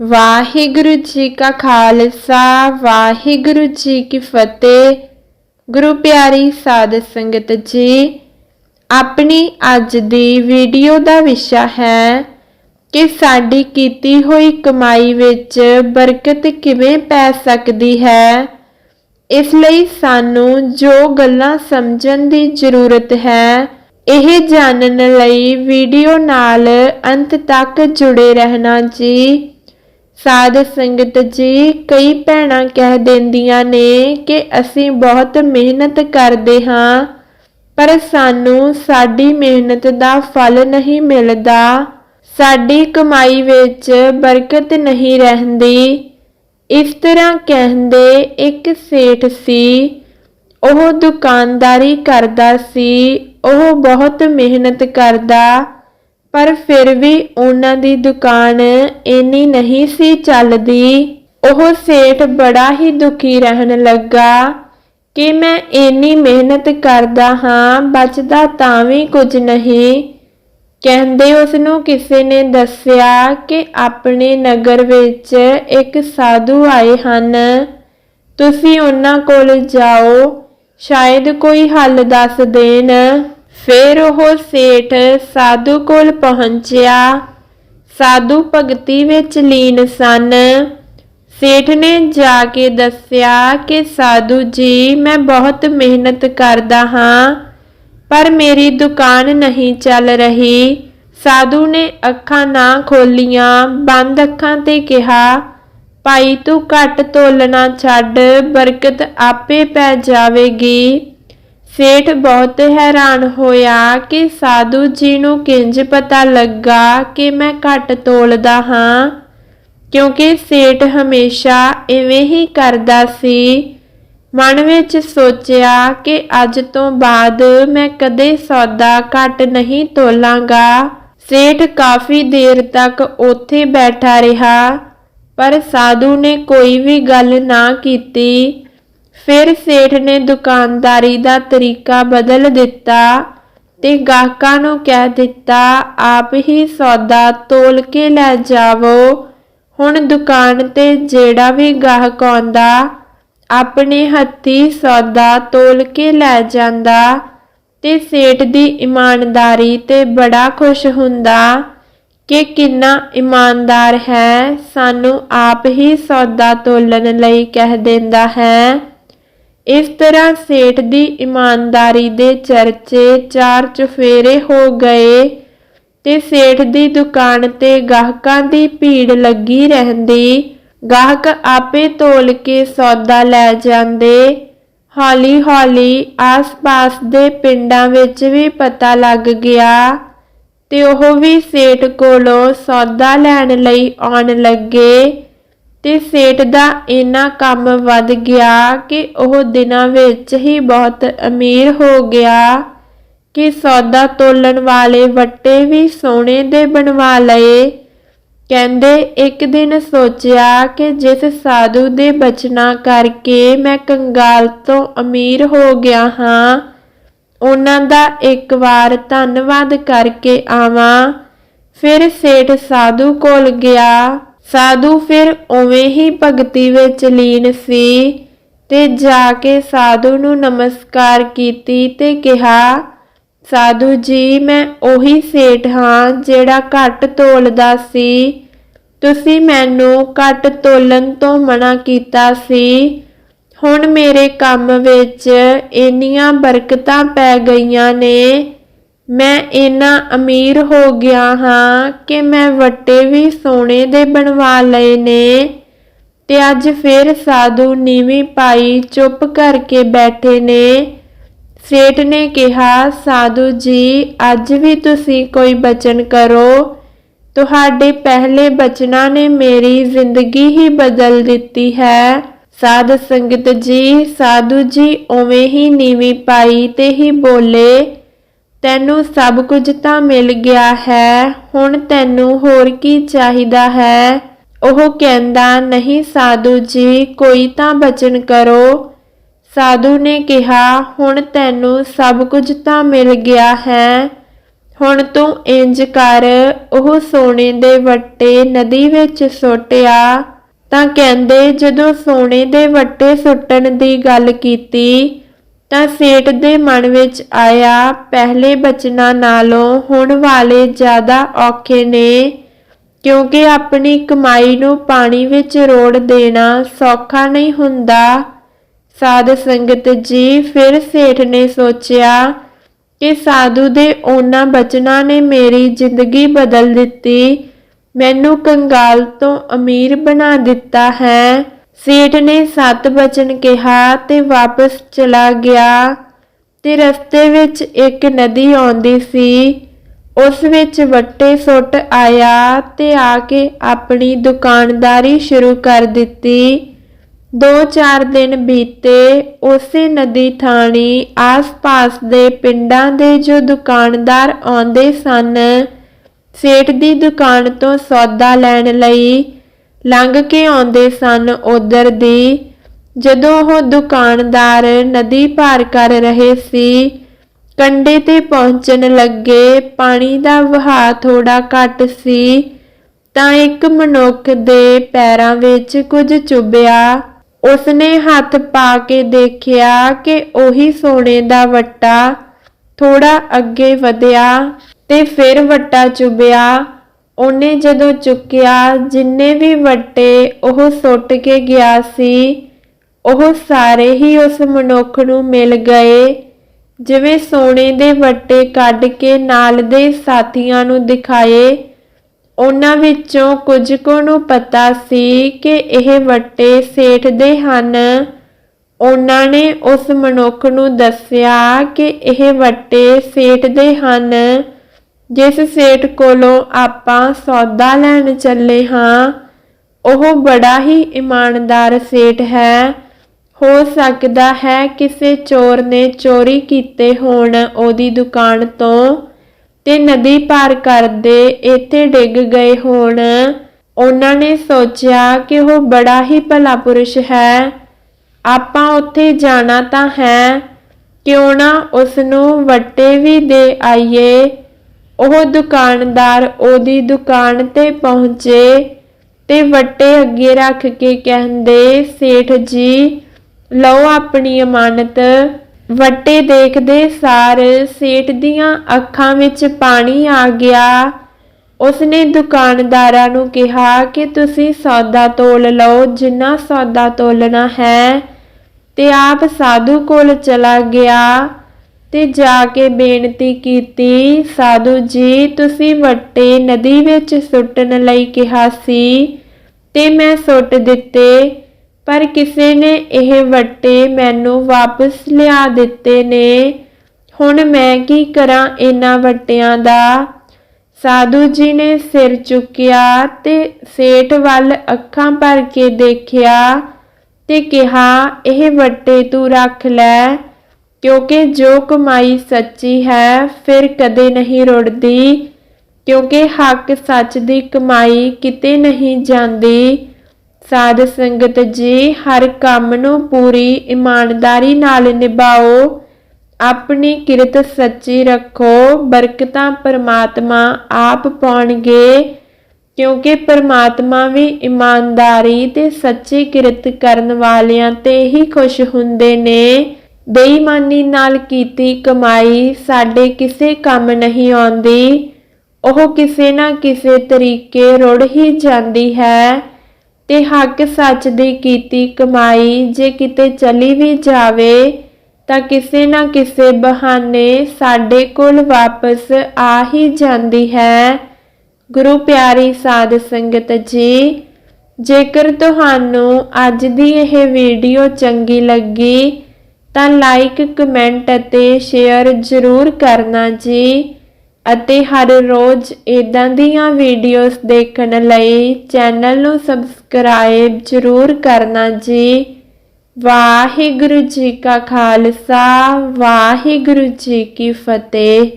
ਵਾਹਿਗੁਰੂ ਜੀ ਕਾ ਖਾਲਸਾ, ਵਾਹਿਗੁਰੂ ਜੀ ਕੀ ਫਤਿਹ। ਗੁਰੂ ਪਿਆਰੀ ਸਾਧ ਸੰਗਤ ਜੀ, ਆਪਣੀ ਅੱਜ ਦੀ ਵੀਡੀਓ ਦਾ ਵਿਸ਼ਾ ਹੈ ਕਿ ਸਾਡੀ ਕੀਤੀ ਹੋਈ ਕਮਾਈ ਵਿੱਚ ਬਰਕਤ ਕਿਵੇਂ ਪੈ ਸਕਦੀ ਹੈ। ਇਸ ਲਈ ਸਾਨੂੰ ਜੋ ਗੱਲਾਂ ਸਮਝਣ ਦੀ ਜ਼ਰੂਰਤ ਹੈ, ਇਹ ਜਾਣਨ ਲਈ ਵੀਡੀਓ ਨਾਲ ਅੰਤ ਤੱਕ ਜੁੜੇ ਰਹਿਣਾ ਜੀ। ਸਾਧ ਸੰਗਤ ਜੀ, ਕਈ ਭੈਣਾਂ ਕਹਿ ਦਿੰਦੀਆਂ ਨੇ ਕਿ ਅਸੀਂ ਬਹੁਤ ਮਿਹਨਤ ਕਰਦੇ ਹਾਂ, ਪਰ ਸਾਨੂੰ ਸਾਡੀ ਮਿਹਨਤ ਦਾ ਫਲ ਨਹੀਂ ਮਿਲਦਾ। ਸਾਡੀ ਕਮਾਈ ਵਿੱਚ ਬਰਕਤ ਨਹੀਂ ਰਹਿੰਦੀ। ਇਸ ਤਰ੍ਹਾਂ ਕਹਿੰਦੇ ਇੱਕ ਸੇਠ ਸੀ, ਉਹ ਦੁਕਾਨਦਾਰੀ ਕਰਦਾ ਸੀ, ਉਹ ਬਹੁਤ ਮਿਹਨਤ ਕਰਦਾ। ਪਰ ਫਿਰ ਵੀ ਉਹਨਾਂ ਦੀ ਦੁਕਾਨ ਇੰਨੀ ਨਹੀਂ ਸੀ ਚੱਲਦੀ। ਉਹ ਸੇਠ ਬੜਾ ਹੀ ਦੁਖੀ ਰਹਿਣ ਲੱਗਾ ਕਿ ਮੈਂ ਇੰਨੀ ਮਿਹਨਤ ਕਰਦਾ ਹਾਂ, ਬਚਦਾ ਤਾਂ ਵੀ ਕੁਝ ਨਹੀਂ। ਕਹਿੰਦੇ ਉਸ ਨੂੰ ਕਿਸੇ ਨੇ ਦੱਸਿਆ ਕਿ ਆਪਣੇ ਨਗਰ ਵਿੱਚ ਇੱਕ ਸਾਧੂ ਆਏ ਹਨ। ਤੁਸੀਂ ਉਹਨਾਂ ਕੋਲ ਜਾਓ, ਸ਼ਾਇਦ ਕੋਈ ਹੱਲ ਦੱਸ ਦੇਣ। ਫਿਰ ਉਹ ਸੇਠ ਸਾਧੂ ਕੋਲ ਪਹੁੰਚਿਆ। ਸਾਧੂ ਭਗਤੀ ਵਿੱਚ ਲੀਨ ਸਨ। ਸੇਠ ਨੇ ਜਾ ਕੇ ਦੱਸਿਆ ਕਿ, ਸਾਧੂ ਜੀ, ਮੈਂ ਬਹੁਤ ਮਿਹਨਤ ਕਰਦਾ ਹਾਂ, ਪਰ ਮੇਰੀ ਦੁਕਾਨ ਨਹੀਂ ਚੱਲ ਰਹੀ। ਸਾਧੂ ਨੇ ਅੱਖਾਂ ਨਾ ਖੋਲੀਆਂ ਬੰਦ ਅੱਖਾਂ ਤੇ ਕਿਹਾ, ਭਾਈ, ਤੂੰ ਘੱਟ ਤੋਲਣਾ ਛੱਡ, ਬਰਕਤ ਆਪੇ ਪੈ ਜਾਵੇਗੀ। ਸੇਠ ਬਹੁਤ ਹੈਰਾਨ ਹੋਇਆ ਕਿ ਸਾਧੂ ਜੀ ਨੂੰ ਕਿੰਜ ਪਤਾ ਲੱਗਾ ਕਿ ਮੈਂ ਘੱਟ ਤੋਲਦਾ ਹਾਂ, ਕਿਉਂਕਿ ਸੇਠ ਹਮੇਸ਼ਾ ਇਵੇਂ ਹੀ ਕਰਦਾ ਸੀ। ਮਨ ਵਿੱਚ ਸੋਚਿਆ ਕਿ ਅੱਜ ਤੋਂ ਬਾਅਦ ਮੈਂ ਕਦੇ ਸੌਦਾ ਘੱਟ ਨਹੀਂ ਤੋਲਾਂਗਾ। ਸੇਠ ਕਾਫੀ ਦੇਰ ਤੱਕ ਉੱਥੇ ਬੈਠਾ ਰਿਹਾ, ਪਰ ਸਾਧੂ ਨੇ ਕੋਈ ਵੀ ਗੱਲ ਨਾ ਕੀਤੀ। ਫਿਰ ਸੇਠ ਨੇ ਦੁਕਾਨਦਾਰੀ ਦਾ ਤਰੀਕਾ ਬਦਲ ਦਿੱਤਾ ਤੇ ਗਾਹਕਾਂ ਨੂੰ ਕਹਿ ਦਿੱਤਾ, ਆਪ ਹੀ ਸੌਦਾ ਤੋਲ ਕੇ ਲੈ ਜਾਵੋ। ਹੁਣ ਦੁਕਾਨ ਤੇ ਜਿਹੜਾ ਵੀ ਗਾਹਕ ਆਉਂਦਾ, ਆਪਣੇ ਹੱਥੀ ਸੌਦਾ ਤੋਲ ਕੇ ਲੈ ਜਾਂਦਾ ਤੇ ਸੇਠ ਦੀ ਇਮਾਨਦਾਰੀ ਤੇ ਬੜਾ ਖੁਸ਼ ਹੁੰਦਾ ਕਿ ਕਿੰਨਾ ਇਮਾਨਦਾਰ ਹੈ, ਸਾਨੂੰ ਆਪ ਹੀ ਸੌਦਾ ਤੋਲਣ ਲਈ ਕਹਿ ਦਿੰਦਾ ਹੈ। ਇਸ ਤਰ੍ਹਾਂ ਸੇਠ ਦੀ ਇਮਾਨਦਾਰੀ ਦੇ ਚਰਚੇ ਚਾਰ ਚੁਫੇਰੇ ਹੋ ਗਏ ਤੇ ਸੇਠ ਦੀ ਦੁਕਾਨ ਤੇ ਗਾਹਕਾਂ ਦੀ ਭੀੜ ਲੱਗੀ ਰਹਿੰਦੀ। ਗਾਹਕ ਆਪੇ ਤੋਲ ਕੇ ਸੌਦਾ ਲੈ ਜਾਂਦੇ। ਹੌਲੀ-ਹੌਲੀ ਆਸ-ਪਾਸ ਦੇ ਪਿੰਡਾਂ ਵਿੱਚ ਵੀ ਪਤਾ ਲੱਗ ਗਿਆ ਤੇ ਉਹ ਵੀ ਸੇਠ ਕੋਲੋਂ ਸੌਦਾ ਲੈਣ ਲਈ ਆਉਣ ਲੱਗੇ। ਤੇ ਸੇਠ ਦਾ ਇੰਨਾ ਕੰਮ ਵੱਧ ਗਿਆ ਕਿ ਉਹ ਦਿਨਾਂ ਵਿੱਚ ਹੀ ਬਹੁਤ ਅਮੀਰ ਹੋ ਗਿਆ ਕਿ ਸੌਦਾ ਤੋਲਣ ਵਾਲੇ ਵੱਟੇ ਵੀ ਸੋਨੇ ਦੇ ਬਣਵਾ ਲਏ। ਕਹਿੰਦੇ ਇੱਕ ਦਿਨ ਸੋਚਿਆ ਕਿ ਜਿਸ ਸਾਧੂ ਦੇ ਬਚਨਾ ਕਰਕੇ ਮੈਂ ਕੰਗਾਲ ਤੋਂ ਅਮੀਰ ਹੋ ਗਿਆ ਹਾਂ, ਉਹਨਾਂ ਦਾ ਇੱਕ ਵਾਰ ਧੰਨਵਾਦ ਕਰਕੇ ਆਵਾਂ। ਫਿਰ ਸੇਠ ਸਾਧੂ ਕੋਲ ਗਿਆ। ਸਾਧੂ ਫਿਰ ਉਵੇਂ ਹੀ ਭਗਤੀ ਵਿੱਚ ਲੀਨ ਸੀ ਤੇ ਜਾ ਕੇ ਸਾਧੂ ਨੂੰ ਨਮਸਕਾਰ ਕੀਤੀ ਤੇ ਕਿਹਾ, ਸਾਧੂ ਜੀ, ਮੈਂ ਉਹੀ ਸੇਠ ਹਾਂ ਜਿਹੜਾ ਘੱਟ ਤੋਲਦਾ ਸੀ। ਤੁਸੀਂ ਮੈਨੂੰ ਘੱਟ ਤੋਲਣ ਤੋਂ ਮਨਾ ਕੀਤਾ ਸੀ। ਹੁਣ ਮੇਰੇ ਕੰਮ ਵਿੱਚ ਇੰਨੀਆਂ ਬਰਕਤਾਂ ਪੈ ਗਈਆਂ ਨੇ ਮੈਂ ਇੰਨਾ ਅਮੀਰ ਹੋ ਗਿਆ ਹਾਂ ਕਿ ਮੈਂ ਵੱਟੇ ਵੀ ਸੋਨੇ ਦੇ ਬਣਵਾ ਲਏ ਨੇ ਤੇ ਅੱਜ ਫਿਰ ਸਾਧੂ ਨੀਵੀਂ ਪਾਈ ਚੁੱਪ ਕਰਕੇ ਬੈਠੇ ਨੇ। ਸੇਠ ਨੇ ਕਿਹਾ, ਸਾਧੂ ਜੀ, ਅੱਜ ਵੀ ਤੁਸੀਂ ਕੋਈ ਬਚਨ ਕਰੋ। ਤੁਹਾਡੇ ਪਹਿਲੇ ਬਚਨਾਂ ਨੇ ਮੇਰੀ ਜ਼ਿੰਦਗੀ ਹੀ ਬਦਲ ਦਿੱਤੀ ਹੈ। ਸਾਧ ਸੰਗਤ ਜੀ, ਸਾਧੂ ਜੀ ਉਵੇਂ ਹੀ ਨੀਵੀਂ ਪਾਈ ਤੇ ਹੀ ਬੋਲੇ। ਤੈਨੂੰ ਸਭ ਕੁਝ ਤਾਂ ਮਿਲ ਗਿਆ ਹੈ, ਹੁਣ ਤੈਨੂੰ ਹੋਰ ਕੀ ਚਾਹੀਦਾ ਹੈ? ਉਹ ਕਹਿੰਦਾ, ਨਹੀਂ ਸਾਧੂ ਜੀ, ਕੋਈ ਤਾਂ ਬਚਨ ਕਰੋ। ਸਾਧੂ ਨੇ ਕਿਹਾ, ਹੁਣ ਤੈਨੂੰ ਸਭ ਕੁਝ ਤਾਂ ਮਿਲ ਗਿਆ ਹੈ। ਹੁਣ ਤੂੰ ਇੰਜ ਕਰ। ਉਹ ਸੋਨੇ ਦੇ ਵੱਟੇ ਨਦੀ ਵਿੱਚ ਸੁੱਟਿਆ। ਤਾਂ ਕਹਿੰਦੇ, ਜਦੋਂ ਸੋਨੇ ਦੇ ਵੱਟੇ ਸੁੱਟਣ ਦੀ ਗੱਲ ਕੀਤੀ ਤਾਂ ਸੇਠ ਦੇ ਮਨ ਵਿੱਚ ਆਇਆ ਪਹਿਲੇ ਬਚਨਾਂ ਨਾਲੋਂ ਹੁਣ ਵਾਲੇ ਜ਼ਿਆਦਾ ਔਖੇ ਨੇ, ਕਿਉਂਕਿ ਆਪਣੀ ਕਮਾਈ ਨੂੰ ਪਾਣੀ ਵਿੱਚ ਰੋੜ ਦੇਣਾ ਸੌਖਾ ਨਹੀਂ ਹੁੰਦਾ। ਸਾਧ ਸੰਗਤ ਜੀ, ਫਿਰ ਸੇਠ ਨੇ ਸੋਚਿਆ ਕਿ ਸਾਧੂ ਦੇ ਉਹਨਾਂ ਬਚਨਾਂ ਨੇ ਮੇਰੀ ਜ਼ਿੰਦਗੀ ਬਦਲ ਦਿੱਤੀ, ਮੈਨੂੰ ਕੰਗਾਲ ਤੋਂ ਅਮੀਰ ਬਣਾ ਦਿੱਤਾ ਹੈ। ਸੇਠ ਨੇ ਸੱਤ ਬਚਨ ਕਿਹਾ ਤੇ ਵਾਪਸ ਚਲਾ ਗਿਆ ਤੇ ਰਸਤੇ ਵਿੱਚ ਇੱਕ ਨਦੀ ਆਉਂਦੀ ਸੀ। ਉਸ ਵਿੱਚ ਵੱਟੇ ਸੁੱਟ ਆਇਆ ਤੇ ਆ ਕੇ ਆਪਣੀ ਦੁਕਾਨਦਾਰੀ ਸ਼ੁਰੂ ਕਰ ਦਿੱਤੀ। ਦੋ ਚਾਰ ਦਿਨ ਬੀਤੇ, ਉਸੇ ਨਦੀ ਥਾਣੀ ਆਸ-ਪਾਸ ਦੇ ਪਿੰਡਾਂ ਦੇ ਜੋ ਦੁਕਾਨਦਾਰ ਆਉਂਦੇ ਸਨ, ਸੇਠ ਦੀ ਦੁਕਾਨ ਤੋਂ ਸੌਦਾ ਲੈਣ ਲਈ ਲੰਘ ਕੇ ਆਉਂਦੇ ਸਨ ਉਧਰ ਦੀ। ਜਦੋਂ ਉਹ ਦੁਕਾਨਦਾਰ ਨਦੀ ਪਾਰ ਕਰ ਰਹੇ ਸੀ ਕੰਡੇ ਤੇ ਪਹੁੰਚਣ ਲੱਗੇ, ਪਾਣੀ ਦਾ ਵਹਾਅ ਥੋੜਾ ਘੱਟ ਸੀ, ਤਾਂ ਇੱਕ ਮਨੁੱਖ ਦੇ ਪੈਰਾਂ ਵਿੱਚ ਕੁਝ ਚੁੱਭਿਆ। ਉਸਨੇ ਹੱਥ ਪਾ ਕੇ ਦੇਖਿਆ ਕਿ ਉਹੀ ਸੋਨੇ ਦਾ ਵੱਟਾ ਥੋੜਾ ਅੱਗੇ ਵਧਿਆ ਤੇ ਫਿਰ ਵੱਟਾ ਚੁੱਭਿਆ। ਉਹਨੇ ਜਦੋਂ ਚੁੱਕਿਆ, ਜਿੰਨੇ ਵੀ ਵੱਟੇ ਉਹ ਸੁੱਟ ਕੇ ਗਿਆ ਸੀ, ਉਹ ਸਾਰੇ ਹੀ ਉਸ ਮਨੁੱਖ ਨੂੰ ਮਿਲ ਗਏ। ਜਿਵੇਂ ਸੋਨੇ ਦੇ ਵੱਟੇ ਕੱਢ ਕੇ ਨਾਲ ਦੇ ਸਾਥੀਆਂ ਨੂੰ ਦਿਖਾਏ, ਉਹਨਾਂ ਵਿੱਚੋਂ ਕੁਝ ਕੁ ਨੂੰ ਪਤਾ ਸੀ ਕਿ ਇਹ ਵੱਟੇ ਸੇਠ ਦੇ ਹਨ। ਉਹਨਾਂ ਨੇ ਉਸ ਮਨੁੱਖ ਨੂੰ ਦੱਸਿਆ ਕਿ ਇਹ ਵੱਟੇ ਸੇਠ ਦੇ ਹਨ। ਜਿਸ ਸੇਠ ਕੋਲੋਂ ਆਪਾਂ ਸੌਦਾ ਲੈਣ ਚੱਲੇ ਹਾਂ, ਉਹ ਬੜਾ ਹੀ ਇਮਾਨਦਾਰ ਸੇਠ ਹੈ। ਹੋ ਸਕਦਾ ਹੈ ਕਿਸੇ ਚੋਰ ਨੇ ਚੋਰੀ ਕੀਤੇ ਹੋਣ ਉਹਦੀ ਦੁਕਾਨ ਤੋਂ ਤੇ ਨਦੀ ਪਾਰ ਕਰਦੇ ਇੱਥੇ ਡਿੱਗ ਗਏ ਹੋਣ। ਉਹਨਾਂ ਨੇ ਸੋਚਿਆ ਕਿ ਉਹ ਬੜਾ ਹੀ ਭਲਾ ਪੁਰਸ਼ ਹੈ। ਆਪਾਂ ਉੱਥੇ ਜਾਣਾ ਤਾਂ ਹੈ। ਕਿਉਂ ਨਾ ਉਸ ਨੂੰ ਵੱਟੇ ਵੀ ਦੇ ਆਈਏ। ਉਹ ਦੁਕਾਨਦਾਰ ਉਹਦੀ ਦੁਕਾਨ ਤੇ ਪਹੁੰਚੇ ਤੇ ਵੱਟੇ ਅੱਗੇ ਰੱਖ ਕੇ ਕਹਿੰਦੇ, ਸੇਠ ਜੀ, ਲਓ ਆਪਣੀ ਅਮਾਨਤ। ਵੱਟੇ ਦੇਖਦੇ ਸਾਰ ਸੇਠ ਦੀਆਂ ਅੱਖਾਂ ਵਿੱਚ ਪਾਣੀ ਆ ਗਿਆ। ਉਸਨੇ ਦੁਕਾਨਦਾਰਾਂ ਨੂੰ ਕਿਹਾ ਕਿ ਤੁਸੀਂ ਸੌਦਾ ਤੋਲ ਲਓ, ਜਿੰਨਾ ਸੌਦਾ ਤੋਲਣਾ ਹੈ। ਤੇ ਆਪ ਸਾਧੂ ਕੋਲ ਚਲਾ ਗਿਆ। ਤੇ ਜਾ ਕੇ ਬੇਨਤੀ ਕੀਤੀ, ਸਾਧੂ ਜੀ, ਤੁਸੀਂ ਵੱਟੇ ਨਦੀ ਵਿੱਚ ਸੁੱਟਣ ਲਈ ਕਿਹਾ ਸੀ ਤੇ ਮੈਂ ਸੁੱਟ ਦਿੱਤੇ, ਪਰ ਕਿਸੇ ਨੇ ਇਹ ਵੱਟੇ ਮੈਨੂੰ ਵਾਪਸ ਲਿਆ ਦਿੱਤੇ ਨੇ। ਹੁਣ ਮੈਂ ਕੀ ਕਰਾਂ ਇਹਨਾਂ ਵੱਟਿਆਂ ਦਾ? ਸਾਧੂ ਜੀ ਨੇ ਸਿਰ ਚੁੱਕਿਆ ਤੇ ਸੇਠ ਵੱਲ ਅੱਖਾਂ ਭਰ ਕੇ ਦੇਖਿਆ ਤੇ ਕਿਹਾ, ਇਹ ਵੱਟੇ ਤੂੰ ਰੱਖ ਲੈ ਕਿਉਂਕਿ ਜੋ ਕਮਾਈ ਸੱਚੀ ਹੈ, ਫਿਰ ਕਦੇ ਨਹੀਂ ਰੁੜਦੀ। ਕਿਉਂਕਿ ਹੱਕ ਸੱਚ ਦੀ ਕਮਾਈ ਕਿਤੇ ਨਹੀਂ ਜਾਂਦੀ। ਸਾਧ ਸੰਗਤ ਜੀ, ਹਰ ਕੰਮ ਨੂੰ ਪੂਰੀ ਇਮਾਨਦਾਰੀ ਨਾਲ ਨਿਭਾਓ। ਆਪਣੀ ਕਿਰਤ ਸੱਚੀ ਰੱਖੋ। ਬਰਕਤਾਂ ਪਰਮਾਤਮਾ ਆਪ ਪਾਉਣਗੇ। ਕਿਉਂਕਿ ਪਰਮਾਤਮਾ ਵੀ ਇਮਾਨਦਾਰੀ ਤੇ ਸੱਚੀ ਕਿਰਤ ਕਰਨ ਵਾਲਿਆਂ ਤੇ ਹੀ ਖੁਸ਼ ਹੁੰਦੇ ਨੇ। ਬੇਈਮਾਨੀ ਨਾਲ ਕੀਤੀ ਕਮਾਈ ਸਾਡੇ ਕਿਸੇ ਕੰਮ ਨਹੀਂ ਆਉਂਦੀ। ਉਹ ਕਿਸੇ ਨਾ ਕਿਸੇ ਤਰੀਕੇ ਰੁੜ ਹੀ ਜਾਂਦੀ ਹੈ ਤੇ ਹੱਕ ਸੱਚ ਦੀ ਕੀਤੀ ਕਮਾਈ ਜੇ ਕਿਤੇ ਚਲੀ ਵੀ ਜਾਵੇ ਤਾਂ ਕਿਸੇ ਨਾ ਕਿਸੇ ਬਹਾਨੇ ਸਾਡੇ ਕੋਲ ਵਾਪਸ ਆ ਹੀ ਜਾਂਦੀ ਹੈ। ਗੁਰੂ ਪਿਆਰੀ ਸਾਧ ਸੰਗਤ ਜੀ, ਜੇਕਰ ਤੁਹਾਨੂੰ ਅੱਜ ਦੀ ਇਹ ਵੀਡੀਓ ਚੰਗੀ ਲੱਗੀ ਤਾਂ ਲਾਈਕ ਕਮੈਂਟ ਅਤੇ ਸ਼ੇਅਰ ਜ਼ਰੂਰ ਕਰਨਾ ਜੀ ਅਤੇ ਹਰ ਰੋਜ਼ ਇਦਾਂ ਦੀਆਂ ਵੀਡੀਓਜ਼ ਦੇਖਣ ਲਈ ਚੈਨਲ ਨੂੰ ਸਬਸਕ੍ਰਾਈਬ ਜ਼ਰੂਰ ਕਰਨਾ ਜੀ। ਵਾਹਿਗੁਰੂ ਜੀ ਕਾ ਖਾਲਸਾ, ਵਾਹਿਗੁਰੂ ਜੀ ਕੀ ਫਤਿਹ।